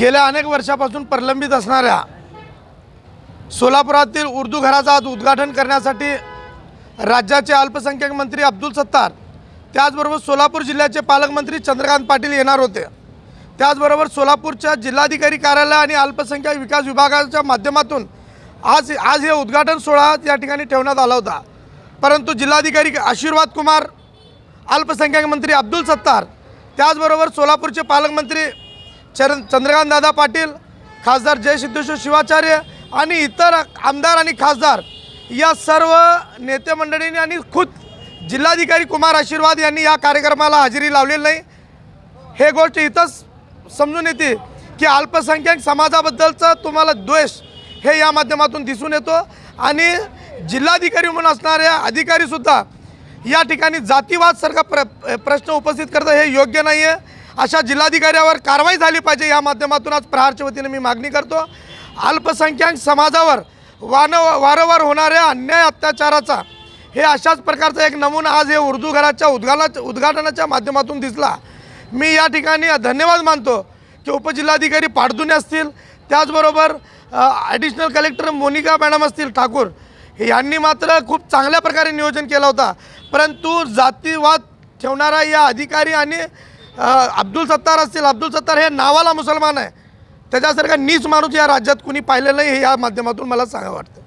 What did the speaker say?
गेल्या अनेक वर्षापासून प्रलंबित असणाऱ्या सोलापुरातील उर्दू घराचं आज उद्घाटन करण्यासाठी राज्याचे अल्पसंख्याक मंत्री अब्दुल सत्तार त्याचबरोबर सोलापूर जिल्ह्याचे पालकमंत्री चंद्रकांत पाटील येणार होते. त्याचबरोबर सोलापूरच्या जिल्हाधिकारी कार्यालय आणि अल्पसंख्याक विकास विभागाच्या माध्यमातून आज आज हे उद्घाटन सोहळा या ठिकाणी ठेवण्यात आला होता. परंतु जिल्हाधिकारी आशीर्वाद कुमार अल्पसंख्याक मंत्री अब्दुल सत्तार त्याचबरोबर सोलापूरचे पालकमंत्री चर चंद्रकांतदादा पाटील खासदार जय सिद्धेश्वर शिवाचार्य आणि इतर आमदार आणि खासदार या सर्व नेते मंडळींनी आणि खुद जिल्हाधिकारी कुमार आशीर्वाद यांनी या कार्यक्रमाला हजेरी लावलेली नाही. हे गोष्ट इथंच समजून येते की अल्पसंख्याक समाजाबद्दलचा तुम्हाला द्वेष हे या माध्यमातून दिसून येतो आणि जिल्हाधिकारी म्हणून असणाऱ्या अधिकारीसुद्धा या ठिकाणी जातीवादसारखा प्र प्रश्न उपस्थित करतं हे योग्य नाही आहे अशा जिल्हाधिकाऱ्यावर कारवाई झाली पाहिजे या माध्यमातून आज प्रहारच्या वतीने मी मागणी करतो. अल्पसंख्याक समाजावर वान वारंवार होणाऱ्या अन्याय अत्याचाराचा हे अशाच प्रकारचा एक नमुना आज हे उर्दू घराच्या उद्घाटना उद्घाटनाच्या माध्यमातून दिसला. मी या ठिकाणी धन्यवाद मानतो की उपजिल्हाधिकारी पाडदुने असतील त्याचबरोबर ॲडिशनल कलेक्टर मोनिका मॅडम असतील ठाकूर यांनी मात्र खूप चांगल्या प्रकारे नियोजन केला होता. परंतु जातीवाद ठेवणारा या अधिकारी आणि अब्दुल सत्तार असतील अब्दुल सत्तार हे नावाला मुसलमान आहे. त्याच्यासारखा नीच माणूस या राज्यात कुणी पाहिलेलं नाही हे या माध्यमातून मला सांगा वाटतं.